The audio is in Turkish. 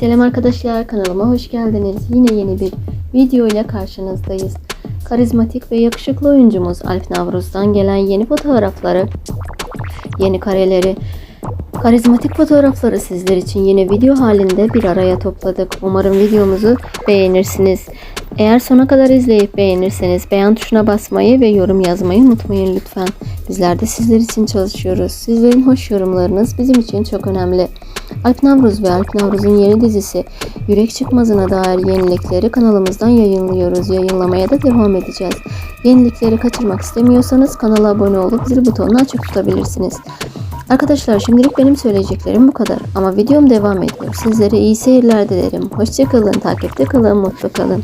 Selam arkadaşlar kanalıma hoş geldiniz. Yine yeni bir video ile karşınızdayız. Karizmatik ve yakışıklı oyuncumuz Alp Navruz'dan gelen yeni fotoğrafları, yeni kareleri, karizmatik fotoğrafları sizler için yeni video halinde bir araya topladık. Umarım videomuzu beğenirsiniz. Eğer sona kadar izleyip beğenirseniz beğen tuşuna basmayı ve yorum yazmayı unutmayın lütfen. Bizler de sizler için çalışıyoruz. Sizlerin hoş yorumlarınız bizim için çok önemli. Alp Navruz ve Alp Navruz'un yeni dizisi Yürek Çıkmazına dair yenilikleri kanalımızdan yayınlıyoruz. Yayınlamaya da devam edeceğiz. Yenilikleri kaçırmak istemiyorsanız kanala abone olup zil butonunu açık tutabilirsiniz. Arkadaşlar şimdilik benim söyleyeceklerim bu kadar. Ama videom devam ediyor. Sizlere iyi seyirler dilerim. Hoşçakalın, takipte kalın, mutlu kalın.